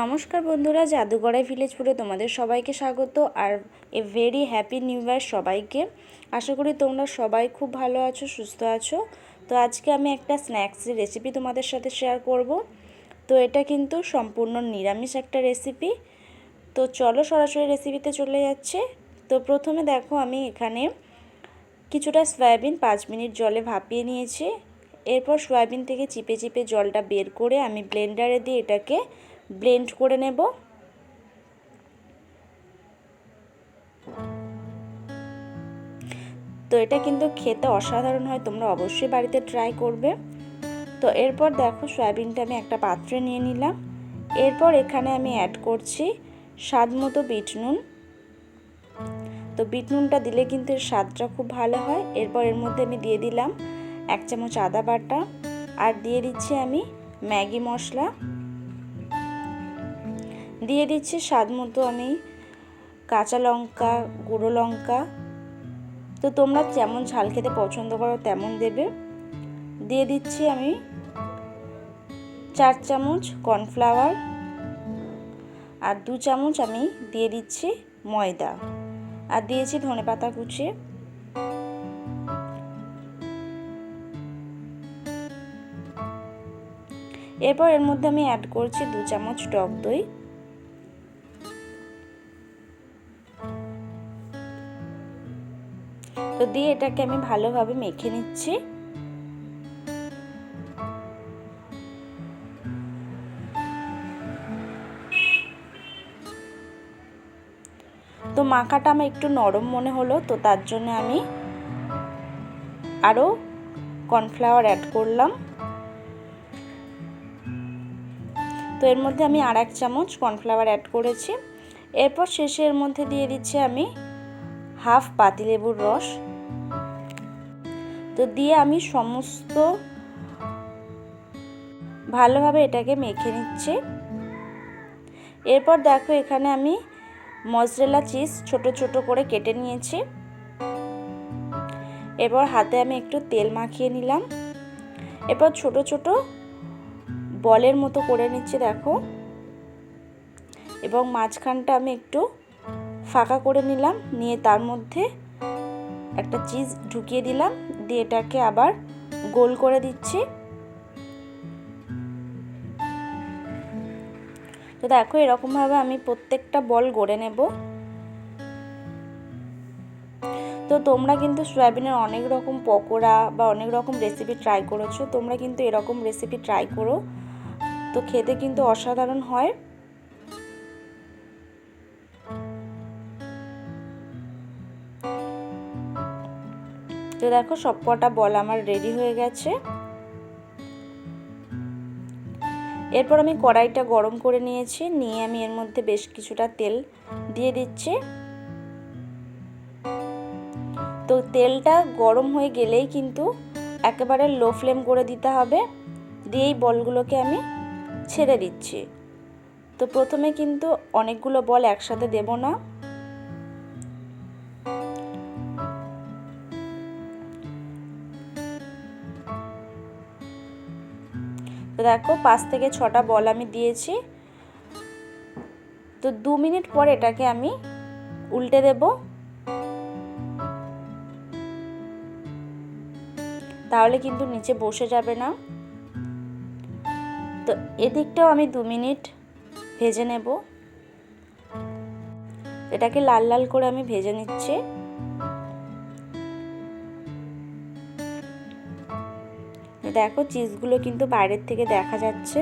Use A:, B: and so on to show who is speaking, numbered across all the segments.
A: নমস্কার বন্ধুরা জাদুগড়াই ভিলেজপুরে তোমাদের সবাইকে স্বাগত আর a very happy new year সবাইকে। আশা করি তোমরা সবাই খুব ভালো আছো, সুস্থ আছো। তো আজকে আমি একটা স্ন্যাক্সের রেসিপি তোমাদের সাথে শেয়ার করব। তো এটা কিন্তু সম্পূর্ণ নিরামিষ একটা রেসিপি তো চলো সরাসরি রেসিপিতে চলে যাচ্ছে। তো প্রথমে দেখো আমি এখানে কিছুটা সয়াবিন পাঁচ মিনিট জলে ভাপিয়ে নিয়েছি। এরপর সয়াবিন থেকে চিপে চিপে জলটা বের করে আমি ব্লেন্ডারে দিয়ে এটাকে ব্লেন্ড করে নেব। তো এটা কিন্তু খেতে অসাধারণ হয়, তোমরা অবশ্যই বাড়িতে ট্রাই করবে। তো এরপর দেখো সয়াবিনটা আমি একটা পাত্রে নিয়ে নিলাম। এরপর এখানে আমি অ্যাড করছি স্বাদ মতো বিট নুন। তো বিট নুনটা দিলে কিন্তু এর স্বাদটা খুব ভালো হয়। এরপর এর মধ্যে আমি দিয়ে দিলাম এক চামচ আদা বাটা। আর দিয়ে দিচ্ছি আমি ম্যাগি মশলা। দিয়ে দিচ্ছি স্বাদ মতো আমি কাঁচা লঙ্কা, গুঁড়ো লঙ্কা। তো তোমরা যেমন ঝাল খেতে পছন্দ করো তেমন দেবে। দিয়ে দিচ্ছি আমি চার চামচ কর্নফ্লাওয়ার আর দু চামচ আমি দিয়ে দিচ্ছি ময়দা। আর দিয়েছি ধনে পাতা কুচি। এরপর এর মধ্যে আমি অ্যাড করছি দু চামচ টক দই। তো দিয়ে এটাকে আমি ভালোভাবে মেখে নিচ্ছি। তো মাখাটা আমার একটু নরম মনে হলো, তো তার জন্য আমি আরও কর্নফ্লাওয়ার অ্যাড করলাম। তো এর মধ্যে আমি আর এক চামচ কর্নফ্লাওয়ার অ্যাড করেছি। এরপর শেষে এর মধ্যে দিয়ে দিচ্ছি আমি হাফ পাতিলেবুর রস। তো দিয়ে আমি সমস্ত ভালোভাবে এটাকে মেখে নিচ্ছি। এরপর দেখো এখানে আমি মজরেলা চিজ ছোট ছোট করে কেটে নিয়েছি। এরপর হাতে আমি একটু তেল মাখিয়ে নিলাম। এরপর ছোট ছোট বলের মতো করে নিচ্ছি, দেখো। এবং মাঝখানটা আমি একটু ফাঁকা করে নিলাম, নিয়ে তার মধ্যে একটা চিজ ঢুকিয়ে দিলাম, দিয়ে এটাকে আবার গোল করে দিচ্ছি। তো দেখো, এরকমভাবে আমি প্রত্যেকটা বল গড়ে নেব। তো তোমরা কিন্তু সয়াবিনের অনেক রকম পকোড়া বা অনেক রকম রেসিপি ট্রাই করেছ, তোমরা কিন্তু এরকম রেসিপি ট্রাই করো। তো খেতে কিন্তু অসাধারণ হয়। তো দেখো সব কটা বল আমার রেডি হয়ে গেছে। এরপর আমি কড়াইটা গরম করে নিয়েছি, নিয়ে আমি এর মধ্যে বেশ কিছুটা তেল দিয়ে দিচ্ছি। তো তেলটা গরম হয়ে গেলেই কিন্তু একেবারে লো ফ্লেম করে দিতে হবে দিয়ে এই বলগুলোকে আমি ছেড়ে দিচ্ছি। তো প্রথমে কিন্তু অনেকগুলো বল একসাথে দেব না। তো দেখো, পাঁচ থেকে ছটা বল আমি দিয়েছি। তো দু মিনিট পর এটাকে আমি উল্টে দেব। তাহলে কিন্তু নিচে বসে যাবে না। তো এদিকটাও আমি দু মিনিট ভেজে নেব। এটাকে লাল লাল করে আমি ভেজে নিচ্ছি। দেখো চিজগুলো কিন্তু বাইরের থেকে দেখা যাচ্ছে।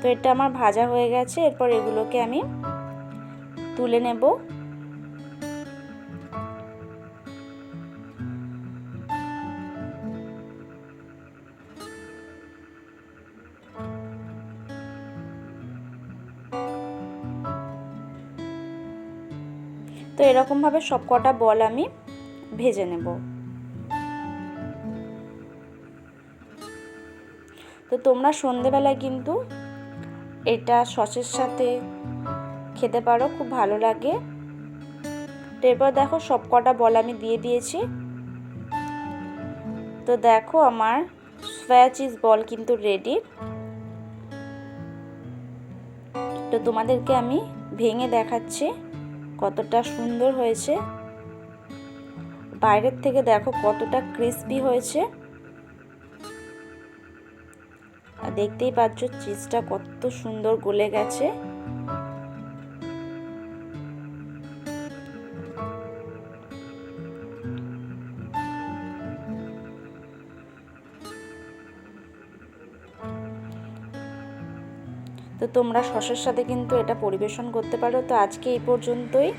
A: তো এটা আমার ভাজা হয়ে গেছে, এরপর এগুলোকে আমি তুলে নেব। তো এরকমভাবে সব কটা বল আমি ভেজে নেব। তো তোমরা সন্ধেবেলায় কিন্তু এটা সসের সাথে খেতে পারো, খুব ভালো লাগে। তো এরপর দেখো সব কটা বল আমি দিয়ে দিয়েছি। তো দেখো আমার সয়া চিজ বল কিন্তু রেডি তো তোমাদেরকে আমি ভেঙে দেখাচ্ছি কতটা সুন্দর হয়েছে। বাইরের থেকে দেখো কতটা ক্রিস্পি হয়েছে। দেখতেই পাচ্ছ চিজটা কত সুন্দর গলে গেছে। তো তোমরা সসের সাথে কিন্তু এটা পরিবেশন করতে পারো। তো আজকে এই পর্যন্তই।